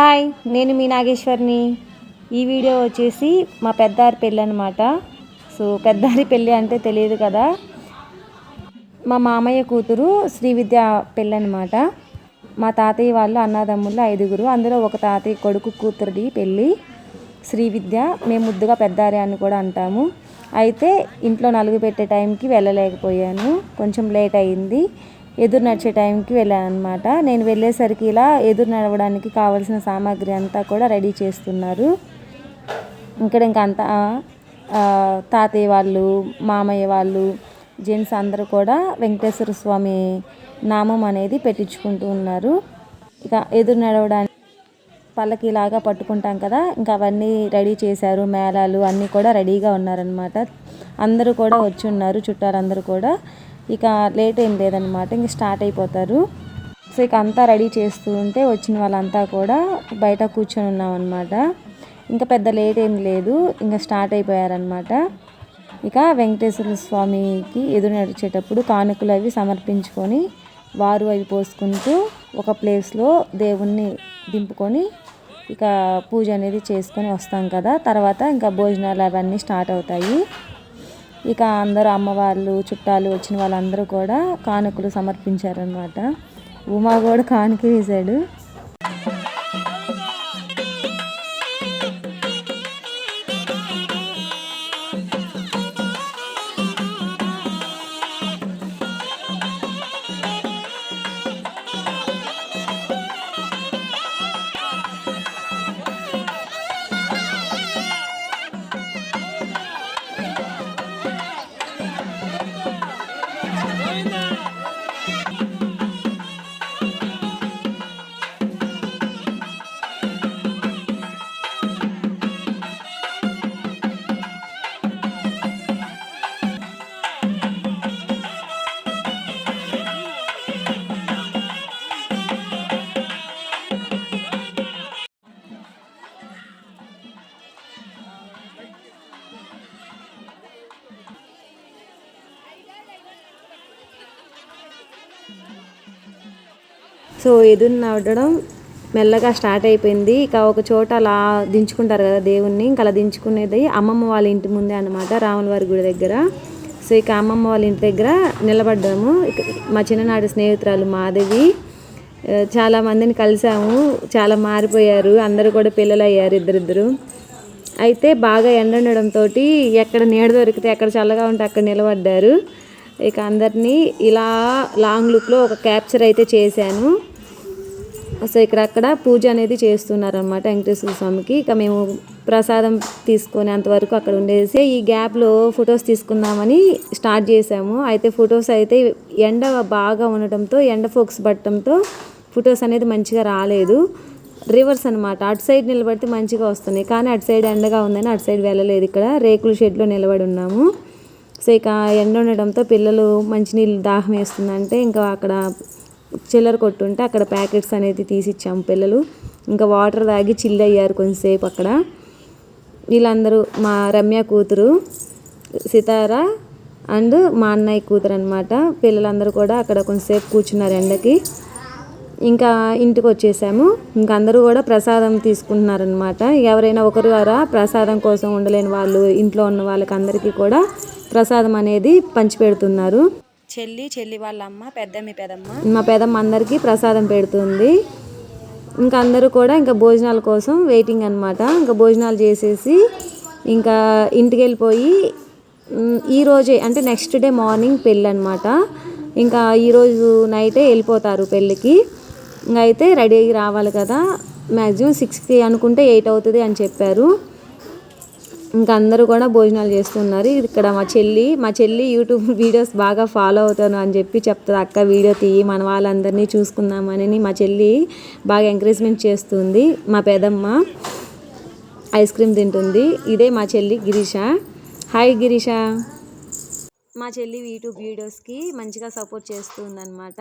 Hi నేను మీ నాగేశ్వర్ని. ఈ video వచ్చేసి మా పెద్దారి పెళ్ళి అనమాట సో పెద్దారి పెళ్ళి అంటే తెలియదు కదా. మా మామయ్య కూతురు శ్రీ విద్య పెళ్ళి అనమాట మా తాతయ్య వాళ్ళు అన్నదమ్ముళ్ళు ఐదుగురు అందులో ఒక తాతయ్య కొడుకు కూతురుది పెళ్ళి. శ్రీ విద్య మేము ముద్దుగా పెద్దారి అని కూడా అంటాము. అయితే ఇంట్లో నలుగు పెట్టే టైంకి వెళ్ళలేకపోయాను. కొంచెం లేట్ అయింది. ఎదురు నడిచే టైంకి వెళ్ళాను అనమాట నేను వెళ్ళేసరికి ఇలా ఎదురు నడవడానికి కావాల్సిన సామాగ్రి అంతా కూడా రెడీ చేస్తున్నారు. ఇక్కడ ఇంకా అంతా తాతయ్య వాళ్ళు మామయ్య వాళ్ళు జెంట్స్ అందరూ కూడా వెంకటేశ్వర స్వామి నామం అనేది పెట్టించుకుంటూ ఉన్నారు. ఇక ఎదురు నడవడానికి పల్లకిలాగా పట్టుకుంటాం కదా ఇంకా అవన్నీ రెడీ చేశారు మేళాలు అన్నీ కూడా రెడీగా ఉన్నారనమాట అందరూ కూడా వచ్చి ఉన్నారు చుట్టాలందరూ కూడా. ఇక లేట్ ఏం లేదనమాట ఇంక స్టార్ట్ అయిపోతారు. సో ఇక అంతా రెడీ చేస్తూ ఉంటే వచ్చిన వాళ్ళంతా కూడా బయట కూర్చొని ఉన్నాం అనమాట ఇంకా పెద్ద లేట్ ఏం లేదు ఇంకా స్టార్ట్ అయిపోయారనమాట ఇక వెంకటేశ్వర స్వామికి ఎదురు నడిచేటప్పుడు కానుకలు అవి సమర్పించుకొని వారు అవి పోసుకుంటూ ఒక ప్లేస్లో దేవుణ్ణి దింపుకొని ఇక పూజ అనేది చేసుకొని వస్తాం కదా. తర్వాత ఇంకా భోజనాలు అవన్నీ స్టార్ట్ అవుతాయి. ఇక అందరూ అమ్మవాళ్ళు చుట్టాలు వచ్చిన వాళ్ళందరూ కూడా కానుకలు సమర్పించారనమాట ఉమా కూడా కానుక వేశాడు. సో ఎదురు నవ్వడం మెల్లగా స్టార్ట్ అయిపోయింది. ఇక ఒక చోట అలా దించుకుంటారు కదా దేవుణ్ణి. ఇంకా అలా దించుకునేది అమ్మమ్మ వాళ్ళ ఇంటి ముందే అనమాట రాముల వారి గుడి దగ్గర. సో ఇక అమ్మమ్మ వాళ్ళ ఇంటి దగ్గర నిలబడ్డాము. ఇక మా చిన్ననాటి స్నేహితురాలు మాధవి చాలా మందిని కలిసాము. చాలా మారిపోయారు. అందరూ కూడా పిల్లలు అయ్యారు ఇద్దరిద్దరు. అయితే బాగా ఎండ ఉండడంతో ఎక్కడ నీడ దొరికితే ఎక్కడ చల్లగా ఉంటే అక్కడ నిలబడ్డారు. ఇక అందరినీ ఇలా లాంగ్ లుక్లో ఒక క్యాప్చర్ అయితే చేశాను. సో ఇక్కడ అక్కడ పూజ అనేది చేస్తున్నారనమాట వెంకటేశ్వర స్వామికి. ఇక మేము ప్రసాదం తీసుకునే అంతవరకు అక్కడ ఉండేసి ఈ గ్యాప్లో ఫొటోస్ తీసుకుందామని స్టార్ట్ చేసాము. అయితే ఫొటోస్ అయితే ఎండ బాగా ఉండటంతో ఎండ ఫోక్స్ పట్టడంతో ఫొటోస్ అనేది మంచిగా రాలేదు. రివర్స్ అనమాట అటు సైడ్ నిలబడితే మంచిగా వస్తున్నాయి. కానీ అటు సైడ్ ఎండగా ఉందని అటు సైడ్ వెళ్ళలేదు ఇక్కడ. రేకుల షెడ్లో నిలబడి ఉన్నాము. సో ఇక ఎండ ఉండడంతో పిల్లలు మంచినీళ్ళు దాహం వేస్తుందంటే ఇంకా అక్కడ చిల్లర కొట్టుంటే అక్కడ ప్యాకెట్స్ అనేది తీసిచ్చాము పిల్లలు. ఇంకా వాటర్ తాగి చిల్ అయ్యారు కొంచెంసేపు అక్కడ. వీళ్ళందరూ మా రమ్య కూతురు సితార అండ్ మా అన్నయ్య కూతురు అనమాట పిల్లలందరూ కూడా అక్కడ కొంచెంసేపు కూర్చున్నారు ఎండకి. ఇంకా ఇంటికి వచ్చేసాము. ఇంకా అందరూ కూడా ప్రసాదం తీసుకుంటున్నారనమాట ఎవరైనా ఒకరు వారా ప్రసాదం కోసం ఉండలేని వాళ్ళు ఇంట్లో ఉన్న వాళ్ళకి అందరికీ కూడా ప్రసాదం అనేది పంచిపెడుతున్నారు. చెల్లి చెల్లి వాళ్ళ అమ్మ పెద్దమ్మ పెదమ్మ. మా పెదమ్మ అందరికీ ప్రసాదం పెడుతుంది. ఇంకా అందరూ కూడా ఇంకా భోజనాల కోసం వెయిటింగ్ అనమాట ఇంకా భోజనాలు చేసేసి ఇంకా ఇంటికి వెళ్ళిపోయి ఈరోజే అంటే నెక్స్ట్ డే మార్నింగ్ పెళ్ళి అనమాట ఇంకా ఈరోజు నైటే వెళ్ళిపోతారు పెళ్ళికి. ఇంకా అయితే రెడీ అయ్యి రావాలి కదా. మ్యాక్సిమం సిక్స్కి అనుకుంటే ఎయిట్ అవుతుంది అని చెప్పారు. ఇంకా అందరూ కూడా భోజనాలు చేస్తున్నారు. ఇక్కడ మా చెల్లి మా చెల్లి యూట్యూబ్ వీడియోస్ బాగా ఫాలో అవుతాను అని చెప్పి చెప్తుంది. అక్క వీడియో తీయి మన వాళ్ళందరినీ చూసుకుందామని మా చెల్లి బాగా ఎంకరేజ్మెంట్ చేస్తుంది. మా పెదమ్మ ఐస్ క్రీమ్ తింటుంది. ఇదే మా చెల్లి గిరీష. హాయ్ గిరీష. మా చెల్లి యూట్యూబ్ వీడియోస్కి మంచిగా సపోర్ట్ చేస్తుందన్నమాట.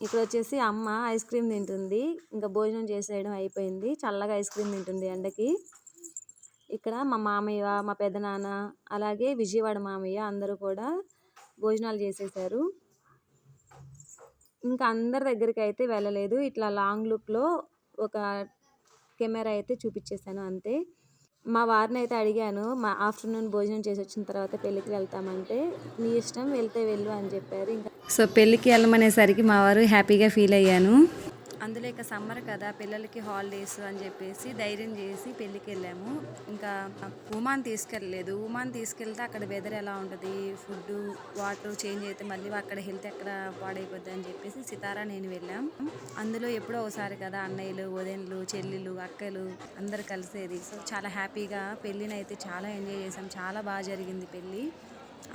ఇక్కడ వచ్చేసి అమ్మ ఐస్ క్రీమ్ తింటుంది. ఇంకా భోజనం చేసేయడం అయిపోయింది. చల్లగా ఐస్ క్రీమ్ తింటుంది ఎండకి. ఇక్కడ మా మామయ్య మా పెదనాన్న అలాగే విజయవాడ మామయ్య అందరూ కూడా భోజనాలు చేసేసారు. ఇంకా అందరి దగ్గరికి అయితే వెళ్ళలేదు. ఇట్లా లాంగ్ లుక్లో ఒక కెమెరా అయితే చూపించేశాను అంతే. మా వారిని అయితే అడిగాను మా ఆఫ్టర్నూన్ భోజనం చేసి వచ్చిన తర్వాత పెళ్ళికి వెళ్తామంటే నీ ఇష్టం వెళ్తే వెళ్ళు అని చెప్పారు. ఇంకా సో పెళ్ళికి వెళ్ళమనేసరికి మా వారు హ్యాపీగా ఫీల్ అయ్యాను. అందులో ఇక సమ్మర్ కదా పిల్లలకి హాలిడేస్ అని చెప్పేసి ధైర్యం చేసి పెళ్ళికి వెళ్ళాము ఇంకా ఉమాన్ తీసుకెళ్ళలేదు. ఉమాన్ తీసుకెళ్తే అక్కడ వెదర్ ఎలా ఉంటుంది? ఫుడ్ వాటర్ చేంజ్ అయితే మళ్ళీ అక్కడ హెల్త్ ఎక్కడ పాడైపోద్ది అని చెప్పేసి సితారా నేను వెళ్ళాం. అందులో ఎప్పుడో ఒకసారి కదా అన్నయ్యలు వదినలు చెల్లెలు అక్కలు అందరు కలిసేది. సో చాలా హ్యాపీగా పెళ్ళిని అయితే చాలా ఎంజాయ్ చేసాం చాలా బాగా జరిగింది పెళ్ళి.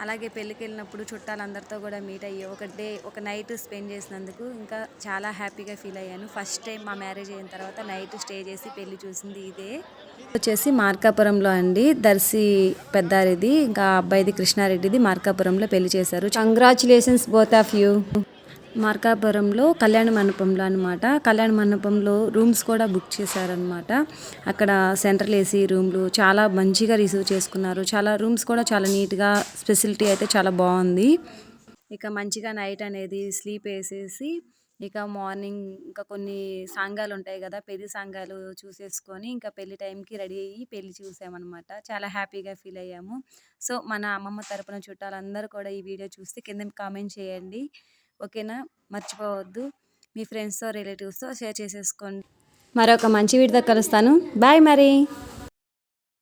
అలాగే పెళ్ళికి వెళ్ళినప్పుడు చుట్టాలందరితో కూడా మీట్ అయ్యి ఒక డే ఒక నైట్ స్పెండ్ చేసినందుకు ఇంకా చాలా హ్యాపీగా ఫీల్ అయ్యాను. ఫస్ట్ టైం మా మ్యారేజ్ అయిన తర్వాత నైట్ స్టే చేసి పెళ్ళి చూసింది ఇదే. వచ్చేసి మార్కాపురంలో అండి దర్శి పెద్దారిది ఇంకా అబ్బాయిది కృష్ణారెడ్డిది మార్కాపురంలో పెళ్ళి చేశారు. కంగ్రాచులేషన్స్ బోత్ ఆఫ్ యూ మార్కాపురంలో కళ్యాణ మండపంలో అనమాట కళ్యాణ మండపంలో రూమ్స్ కూడా బుక్ చేశారనమాట అక్కడ సెంట్రల్ ఏసీ రూమ్లు చాలా మంచిగా రిసీవ్ చేసుకున్నారు. చాలా రూమ్స్ కూడా చాలా నీట్గా ఫెసిలిటీ అయితే చాలా బాగుంది. ఇక మంచిగా నైట్ అనేది స్లీప్ వేసేసి ఇక మార్నింగ్ ఇంకా కొన్ని సాంగాలు ఉంటాయి కదా పెళ్ళి సాంగాలు చూసేసుకొని ఇంకా పెళ్ళి టైంకి రెడీ అయ్యి పెళ్ళి చూసామన్నమాట. చాలా హ్యాపీగా ఫీల్ అయ్యాము. సో మన అమ్మమ్మ తరపున చుట్టాలందరూ కూడా ఈ వీడియో చూస్తే కింద కామెంట్ చేయండి. ఓకేనా? మర్చిపోవద్దు. మీ ఫ్రెండ్స్తో రిలేటివ్స్తో షేర్ చేసేసుకోండి. మరొక మంచి వీడితో కలుస్తాను. బాయ్ మరి.